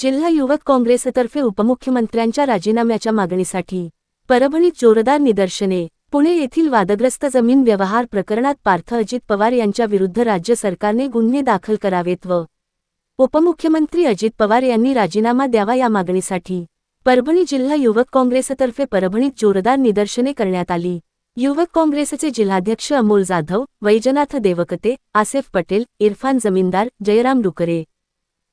जिल्हा युवक काँग्रेसतर्फे उपमुख्यमंत्र्यांच्या राजीनाम्याच्या मागणीसाठी परभणीत जोरदार निदर्शने. पुणे येथील वादग्रस्त जमीन व्यवहार प्रकरणात पार्थ अजित पवार यांच्या विरुद्ध राज्य सरकारने गुन्हे दाखल करावेत व उपमुख्यमंत्री अजित पवार यांनी राजीनामा द्यावा या मागणीसाठी परभणी जिल्हा युवक काँग्रेसतर्फे परभणीत जोरदार निदर्शने करण्यात आली. युवक काँग्रेसचे जिल्हाध्यक्ष अमोल जाधव वैजनाथ देवकते आसेफ पटेल इरफान जमीनदार जयराम डुकरे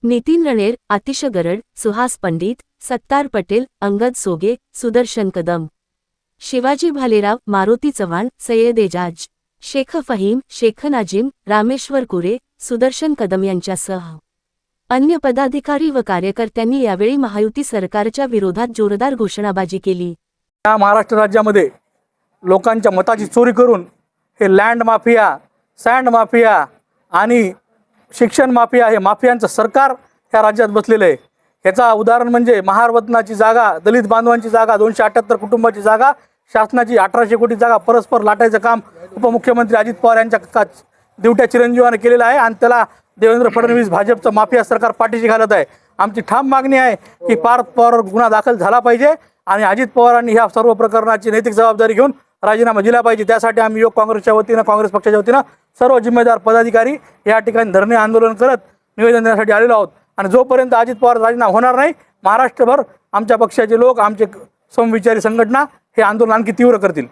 नितीन रणेर आतिश गरड सुहास पंडित सत्तार पटेल अंगद सोगे सुदर्शन कदम. शिवाजी भालेराव मारुती चव्हाण सय्यद एजाज. शेख फहीम शेख नाजिम रामेश्वर कुरे सुदर्शन कदम यांच्यासह. अन्य पदाधिकारी व कार्यकर्त्यांनी यावेळी महायुती सरकारच्या विरोधात जोरदार घोषणाबाजी केली. या महाराष्ट्र राज्यामध्ये लोकांच्या मताची चोरी करून हे लँड माफिया सँड माफिया आणि शिक्षण माफिया आहे माफियांचं सरकार ह्या राज्यात बसलेलं आहे. ह्याचा उदाहरण म्हणजे महारवतनाची जागा दलित बांधवांची जागा दोनशे अठ्ठ्याहत्तर कुटुंबाची जागा शासनाची अठराशे कोटी जागा परस्पर लाटायचं काम उपमुख्यमंत्री अजित पवार यांच्या का दिवट्या चिरंजीवाने केलेलं आहे आणि त्याला देवेंद्र फडणवीस भाजपचं माफिया सरकार पाठीशी घालत आहे. आमची ठाम मागणी आहे की पार्थ पवारवर गुन्हा दाखल झाला पाहिजे आणि अजित पवारांनी ह्या सर्व प्रकरणाची नैतिक जबाबदारी घेऊन राजीनामा दिला पाहिजे. त्यासाठी आम्ही योग काँग्रेसच्या वतीनं काँग्रेस पक्षाच्या वतीनं सर्व जिम्मेदार पदाधिकारी या ठिकाणी धरणे आंदोलन करत निवेदन देण्यासाठी आलेलो आहोत. आणि जोपर्यंत अजित पवार राजीनामा होणार नाही महाराष्ट्रभर आमच्या पक्षाचे लोक आमचे समविचारी संघटना हे आंदोलन आणखी तीव्र करतील.